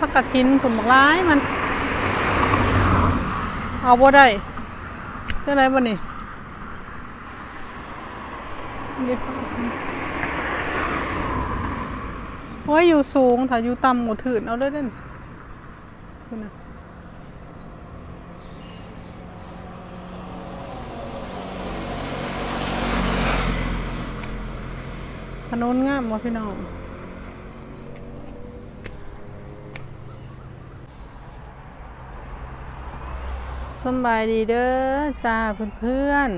ผักกระถินผลบักร้ายมัน เอาบ่ได้เจ้าไรบ่นี่นี่โอ้ยอยู่สูงถ้าอยู่ต่ำหมดถืนเอาเลยเด่นคุณน่ะถนนงามบ่พี่น้อง สบายดีเด้อจ้าเพื่อน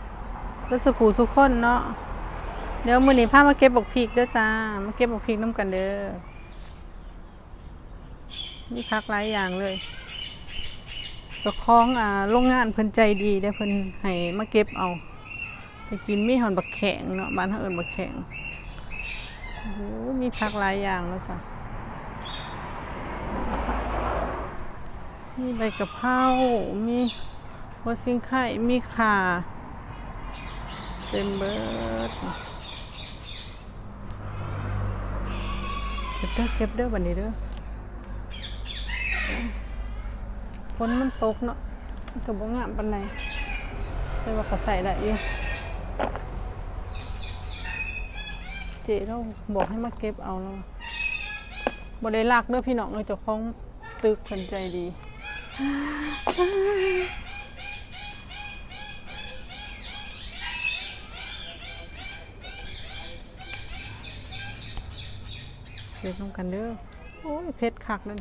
ๆก็สุผูสุกคนเนาะเดี๋ยวมือนี้พามาเก็บบักพริกเด้อจ้ามาเก็บบักพริกน้ำกันเด้อมีพักหลายอย่างเลยเจ้าของอ่าโรงงานเพิ่นใจดีได้อเพิ่นให้มาเก็บเอาไปกินมีหอนบักแข็งเนาะบ้านเฮาเอิ้นบักแข็งโอ้โหมีพักหลายอย่างแล้วจ้ะ มีใบกะเพรามีหัวซิงไข่ มีข่า เต็มเบิดเก็บเด้อเก็บเด้อวันนี้เด้อฝนมันตกเนาะมันก็บ่งามปานใดแต่ว่าก็ใส่ได้อยู่เจ๊เราบอกให้มาเก็บเอาแล้วบ่ได้ลากเด้อพี่น้องเอ้ยเจ้าของตึกเพิ่นใจดี เผ็ดน้ำกันเด้อ โอ้ยเผ็ดคักเลย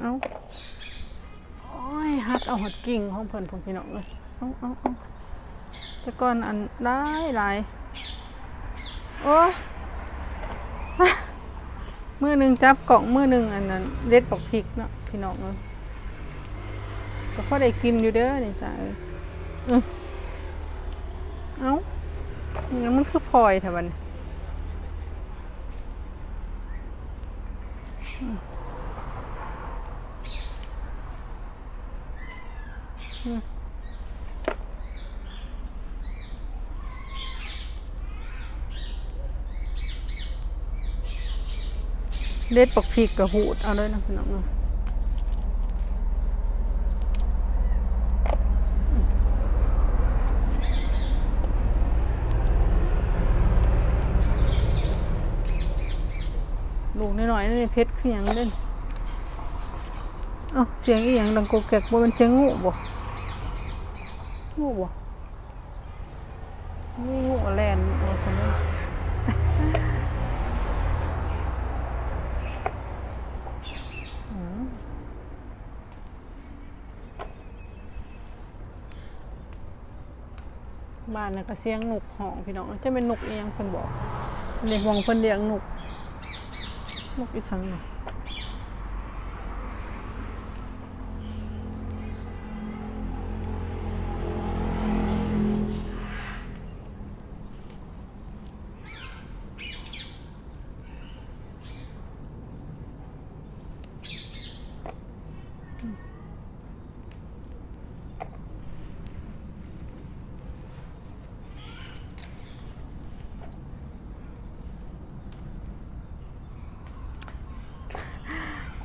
เอาโอ้ยฮัดเอาหดกิ่งของเพิ่นพงพี่น้องเลยเอาเอาเอา ต่ก่อนอันได้หลายโอ้มือหนึ่งจับกล่องมือหนึ่งอันนั้นเด็ดปอกพริกเนาะพี่น้องเอ้ยก็พอได้กินอยู่เด้อนี่จ้าเอ้ยอื้อเอ้ายังมันคือพลอยแถวบันอืม เด็ดปักพริกกับหูดเอาเลยนะพี่น้องเนาะลูกน้อยๆนี่เพชรคือหยังเล่นเอ้าเสียงอีหยังดังโกแกกบ่เป็นเสียงงูบ่งูบ่งูงูแลนเอาซั่นเด้ออืม บ้านน่ะก็เสียงนกห้องพี่น้องจะเป็นนกอีหยังเพิ่นบอกเรียกวงเพิ่นเลี้ยงนกนกอีสังเนาะ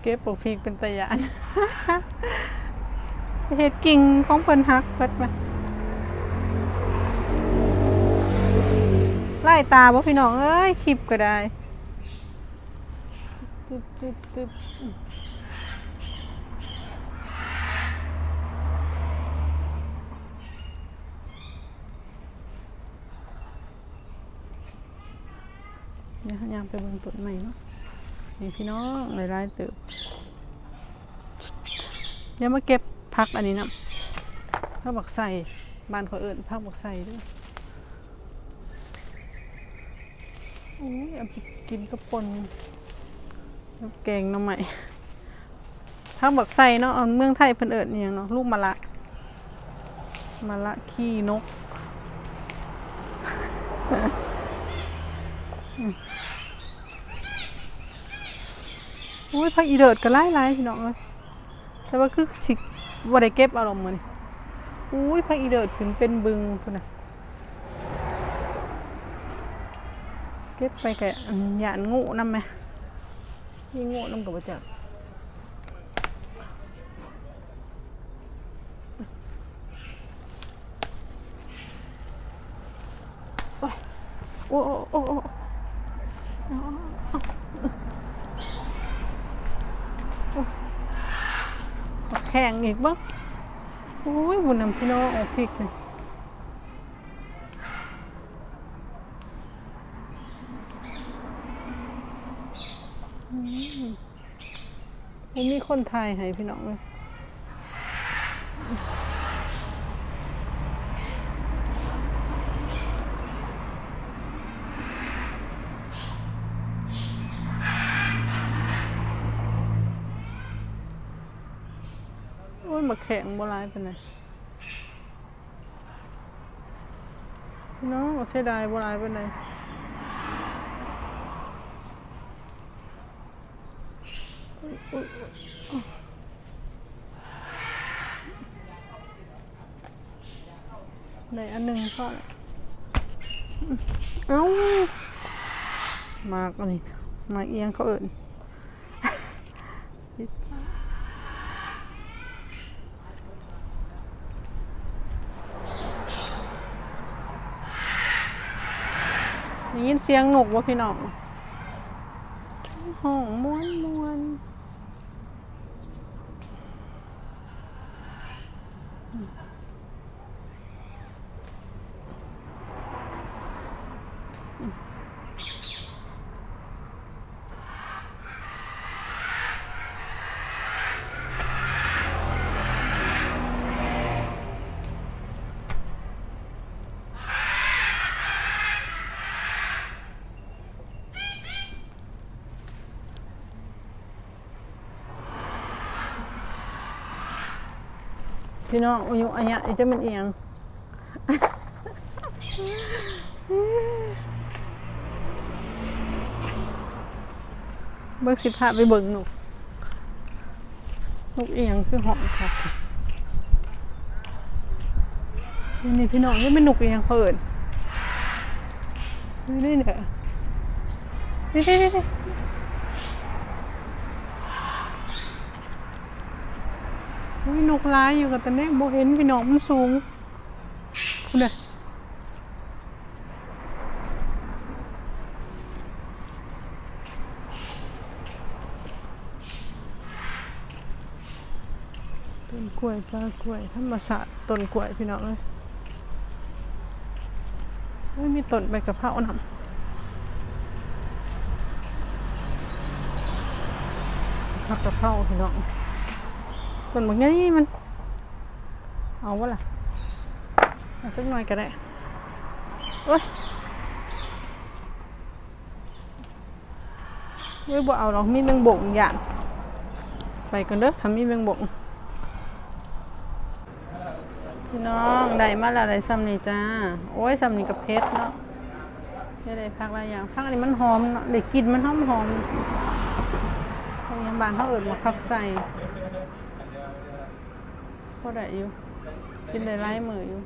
เก็บปลูกพริกเป็นตะยานเฮ็ดกิ่งของเพิ่นฮักเปิดมาไล่ตาบ่พี่น้องเอ้ยคลิปก็ได้ตึ๊บตึ๊บตึ๊บเดี๋ยวยางไปบิ่งต้นใหม่เนาะ นี่พี่น้องหลายๆตึกเดี๋ยวมาเก็บพักอันนี้นะพักบักใส่บ้านขาเอิญพักบักใส่ด้วยโอ้ยเอาไปกินกระปนแกงน้ำใหม่พักบักใส่เนาะเอาเมืองไทยเพิ่นเอิญอหย่างเนาะลูกมะละมะละขี้นก โอ้ยพักอีเดิดก็ไล่ไล่พี่น้องเลยแต่ว่าคือสิบ่ได้เก็บอารมณ์มือนี่อุ้ยพระอีเดิดขึ้นเป็นบึงพุ่นน่ะเก็บไปแกะหยานงูนำไหมยี่งูนำกับว่าจักโอ้ยโอ้โอ้โอ้โอ้เอาแข็งอีกบ้างโอ้ยบุญนำพี่น้องเอาพริกเลยอืมบ่มีคนไทยให้พี่น้องเลย อ้ยมาแข่งบ่ร้ายเป็นไงพี่น้องเอาเสียดายบ่ร้ายเป็นไงได้อันหนึ่งก็เอ้า มากอันนี้มาเอียงเขาเอิญ ยินเสียงนกวะพี่น้องห้องม้วนม้วน พี่น้องอายุอันเนี้ยจะเป็นเอียงเบิ่งสิพาไปเบิ่งนกนกเอียงคือหอมครับนี่นี่พี่น้องนี่เป็นนกเอียงเขาเอิญนี่นี่เนี่ยนี่ นี่นกร้ายอยู่กับตะเน่โบเห็นพี่น้องมันสูงคุณเด้อต้นกล้วยปลากล้วยธรรมศาสตร์ต้นกล้วยพี่น้องเลยไม่มีต้นใบกะเพรานำผักกะเพราพี่น้อง ต้นบางนี้มัน เอาวะล่ะเอาจักหน่อยก็ได้โอ้ยเว้ยบ่เอาหรอกมีแมงบงอย่างไปกันเด้อถ้ามีแมงบงพี่น้องได้มาแล้วได้ซ้ำนี่จ้า โอ้ยซ้ำนี่กับเพชรเนาะได้ได้พักหลายอย่างพักอันนี้มันหอมเนาะได้กลินมันหอมหอมโรงพยาบาลเขาเอิดมาคับใส่ ก็ได้อยู่ กินได้ไล่มืออยู่